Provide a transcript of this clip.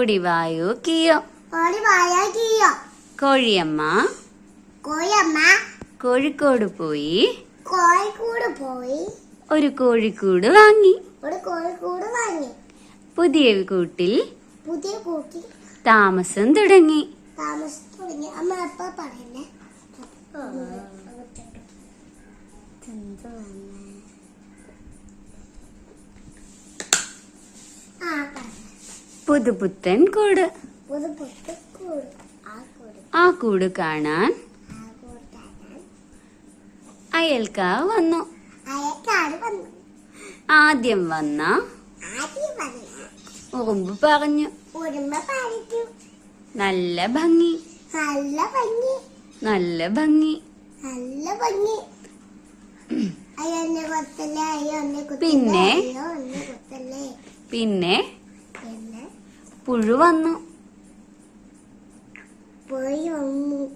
ഓടിവായോ കിയോ? ഓടി വായാ കീയോ? കോഴിയമ്മ? കോയമ്മ കോഴിക്കോട് പോയി. കോഴിക്കൂട് പോയി. ഒരു കോഴിക്കൂട് വാങ്ങി. ഒരു കോഴിക്കൂട് വാങ്ങി. പുതിയ കൂട്ടിൽ പുതിയ കൂട്ടിൽ താമസം തുടങ്ങി. താമസം തുടങ്ങി. അമ്മ എപ്പ പറയുന്നേ ആ പറഞ്ഞു പുതുപുത്തൻ കൂട് പുതു പുത്ത് കൂട് ആ കൂട് കാണാൻ ആ കൂട് കാണാൻ അയൽക്കാർ വന്നു. ആദ്യം വന്ന ഉറുമ്പ് പറഞ്ഞു നല്ല ഭംഗി നല്ല ഭംഗി. നല്ല ഭംഗി നല്ല ഭംഗി പിന്നെ? എന്നെ പുഴു വന്നു. പോയി വന്നു.